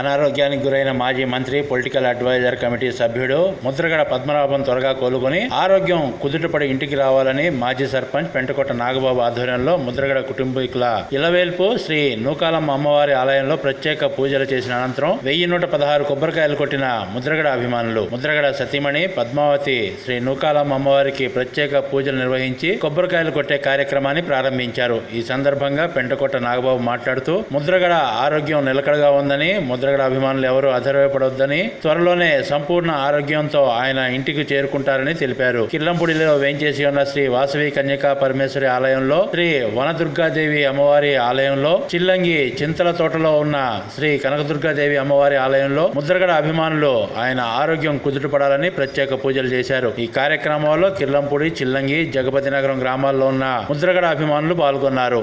అనారోగ్యానికి గురైన మాజీ మంత్రి పొలిటికల్ అడ్వైజర్ కమిటీ సభ్యుడు ముద్రగడ పద్మనాభం త్వరగా కోలుకొని ఆరోగ్యం కుదుటపడి ఇంటికి రావాలని మాజీ సర్పంచ్ పెంటకొట్ట నాగబాబు ఆధ్వర్యంలో ముద్రగడ కుటుంబీకుల ఇలవేల్పు శ్రీ నూకాలమ్మ అమ్మవారి ఆలయంలో ప్రత్యేక పూజలు చేసిన అనంతరం వెయ్యి నూట పదహారు కొబ్బరికాయలు కొట్టిన ముద్రగడ అభిమానులు ముద్రగడ సతీమణి పద్మావతి శ్రీ నూకాలమ్మ అమ్మవారికి ప్రత్యేక పూజలు నిర్వహించి కొబ్బరికాయలు కొట్టే కార్యక్రమాన్ని ప్రారంభించారు. ఈ సందర్భంగా పెంటకొట్ట నాగబాబు మాట్లాడుతూ ముద్రగడ ఆరోగ్యం నిలకడగా ఉందని ముద్రగడ అభిమానులు ఎవరూ అధైర్యపడొద్దని త్వరలోనే సంపూర్ణ ఆరోగ్యంతో ఆయన ఇంటికి చేరుకుంటారని తెలిపారు. కిర్లంపూడిలో వేంచేసి ఉన్న శ్రీ వాసవి కన్యకా పరమేశ్వరి ఆలయంలో శ్రీ వనదుర్గాదేవి అమ్మవారి ఆలయంలో చిల్లంగి చింతల తోటలో ఉన్న శ్రీ కనకదుర్గాదేవి అమ్మవారి ఆలయంలో ముద్రగడ అభిమానులు ఆయన ఆరోగ్యం కుదుటపడాలని ప్రత్యేక పూజలు చేశారు. ఈ కార్యక్రమంలో కిర్లంపూడి చిల్లంగి జగపతి నగరం గ్రామాల్లో ఉన్న ముద్రగడ అభిమానులు పాల్గొన్నారు.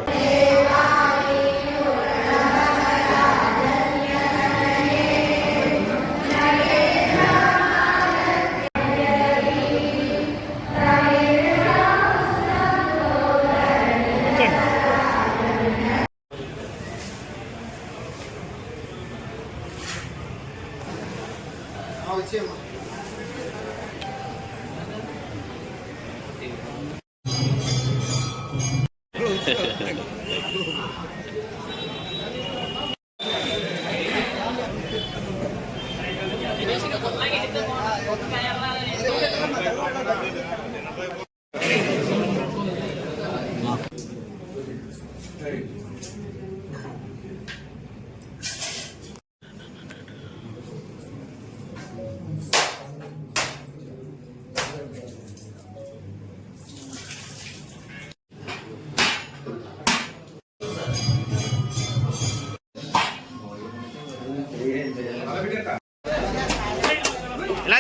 抛弃吗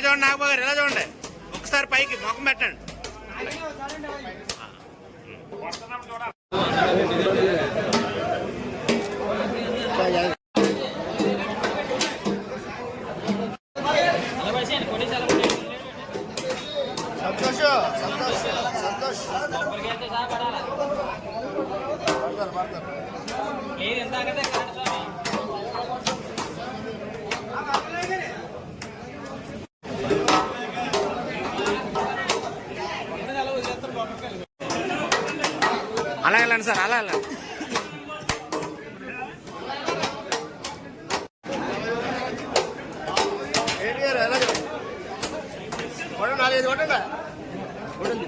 చూడండి నాగబాబు గారు ఇలా చూడండి. ఒకసారి పైకి ముఖం పెట్టండి. இல்லைன்னு சார் நல்லா இல்லை. நாலு ஓட்டல ஓடுங்க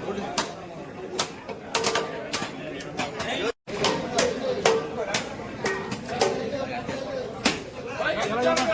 ஓடுங்க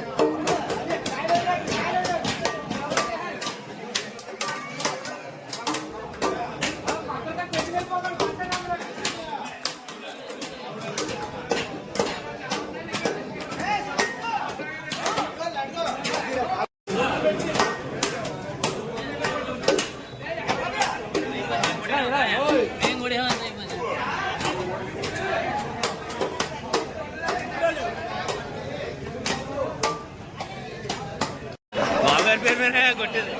పేరు మీద కొట్టేది.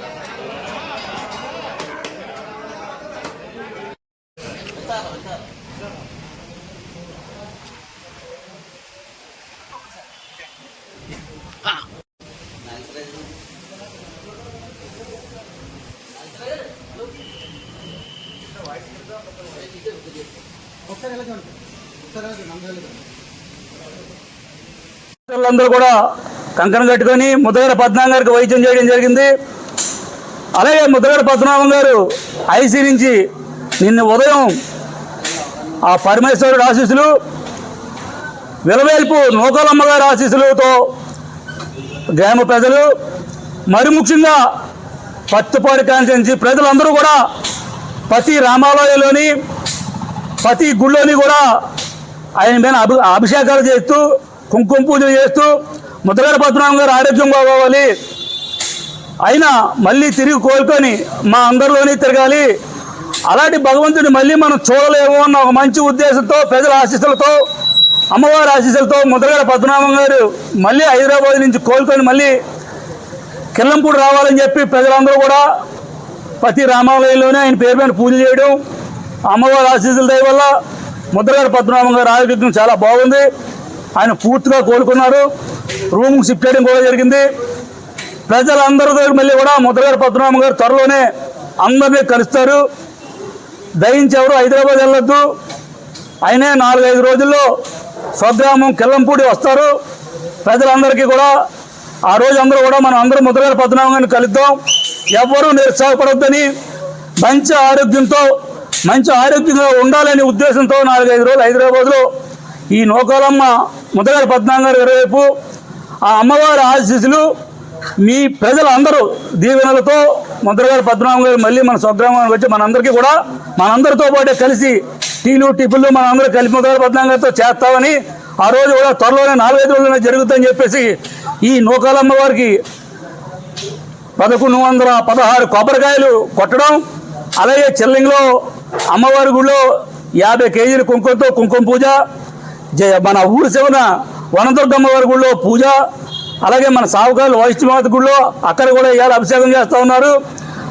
డాక్టర్లందరూ కూడా కంకణం కట్టుకొని ముద్దగడ పద్మనాభం గారికి వైద్యం చేయడం జరిగింది. అలాగే ముద్రగడ పద్మనాభం గారు ఐసీ నుంచి నిన్న ఉదయం ఆ పరమేశ్వరుడు ఆశీస్సులు విలవేల్పు నూకలమ్మ గారి ఆశీస్సులతో గ్రామ ప్రజలు మరి ముఖ్యంగా పత్తిపాడు కాన్స్టిట్యున్సీ ప్రజలందరూ కూడా ప్రతి రామాలయంలోని ప్రతి గుళ్ళోని కూడా ఆయన మీద అభి అభిషేకాలు చేస్తూ కుంకుమ పూజలు చేస్తూ ముద్రగడ పద్మనాభం గారు ఆరోగ్యం బాగోవాలి. అయినా మళ్ళీ తిరిగి కోలుకొని మా అందరిలోనే తిరగాలి. అలాంటి భగవంతుని మళ్ళీ మనం చూడలేము అన్న ఒక మంచి ఉద్దేశంతో ప్రజల ఆశీస్సులతో అమ్మవారి ఆశీస్సులతో ముద్రగడ పద్మనాభం గారు మళ్ళీ హైదరాబాద్ నుంచి కోలుకొని మళ్ళీ కిల్లంపూడి రావాలని చెప్పి ప్రజలందరూ కూడా ప్రతి రామాలయంలోనే ఆయన పేరు మీద పూజ చేయడం అమ్మవారి ఆశీస్సుల దయ వల్ల ముద్రగడ పద్మనాభం గారి ఆరోగ్యం చాలా బాగుంది. ఆయన పూర్తిగా కోలుకున్నారు. రూమ్ షిఫ్ట్ చేయడం కూడా జరిగింది. ప్రజలందరితో మళ్ళీ కూడా ముద్రగారు పద్మనాభం గారు త్వరలోనే అందరినీ కలుస్తారు. దయించి ఎవరు హైదరాబాద్ వెళ్ళొద్దు. అయినే నాలుగైదు రోజుల్లో స్వగ్రామం కిల్లంపూడి వస్తారు. ప్రజలందరికీ కూడా ఆ రోజు అందరూ కూడా మనం అందరూ ముద్రగారు పద్మనాభం గారిని కలుద్దాం. ఎవ్వరూ నిరుత్సాహపడొద్దని మంచి ఆరోగ్యంతో మంచి ఆరోగ్యంగా ఉండాలనే ఉద్దేశంతో నాలుగైదు రోజులు హైదరాబాద్లో ఈ నూకాలమ్మ ముద్రగారు పద్మనాభం గారు ఇరవైపు ఆ అమ్మవారి ఆశీస్సులు మీ ప్రజలందరూ దీవెనలతో ముద్రగారు పద్మనాభం గారు మళ్ళీ మన స్వగ్రామానికి వచ్చి మనందరికీ కూడా మనందరితో పాటే కలిసి టీలు టిఫిన్లు మనందరూ కలిపి ముద్రగారు పద్మనాభం గారితో చేస్తామని ఆ రోజు కూడా త్వరలోనే నాలుగైదు రోజుల్లోనే జరుగుతుందని చెప్పేసి ఈ నూకాలమ్మ వారికి పదకొండు వందల పదహారు కొబ్బరికాయలు కొట్టడం అలాగే చెల్లింగ్లో అమ్మవారి గుడిలో యాభై కేజీలు కుంకుమతో కుంకుమ పూజ జ- మన ఊరు శివన వనదుర్గమ్మ వారి గుడిలో పూజ అలాగే మన సావుకాలు వైష్ణమాత గుడిలో అక్కడ కూడా ఇవాళ అభిషేకం చేస్తూ ఉన్నారు.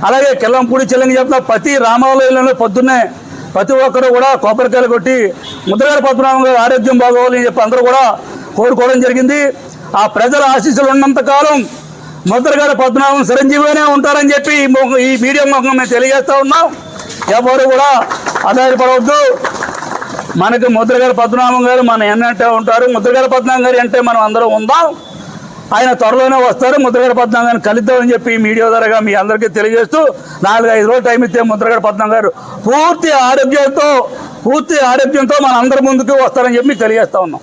అలాగే కిల్లంపూడి చెల్లింగి చెప్తున్న ప్రతి రామాలయంలో పొద్దున్నే ప్రతి ఒక్కరు కూడా కొబ్బరికాయలు కొట్టి ముద్రగారి పద్మనాభం గారు ఆరోగ్యం బాగోవాలని చెప్పి అందరూ కూడా కోరుకోవడం జరిగింది. ఆ ప్రజల ఆశీస్సులు ఉన్నంతకాలం ముద్రగారి పద్మనాభం చిరంజీవిగానే ఉంటారని చెప్పి ఈ మీడియా ముఖం మేము తెలియజేస్తూ ఉన్నాం. ఎవరు కూడా ఆధారపడవద్దు మనకి ముద్రగారి పద్మనాభం గారు మన ఎన్నంటే ఉంటారు. ముద్రగారి పద్మనాభం గారు అంటే మనం అందరం ఉందాం. ఆయన త్వరలోనే వస్తారు. ముద్రగడ పద్మనాభం గారిని కలుద్దామని చెప్పి మీడియా ద్వారా మీ అందరికీ తెలియజేస్తూ నాలుగు ఐదు రోజులు టైం ఇస్తే ముద్రగడ పద్మనాభం గారు పూర్తి ఆరోగ్యంతో పూర్తి ఆరోగ్యంతో మన అందరి ముందుకు వస్తారని చెప్పి తెలియజేస్తా ఉన్నాం.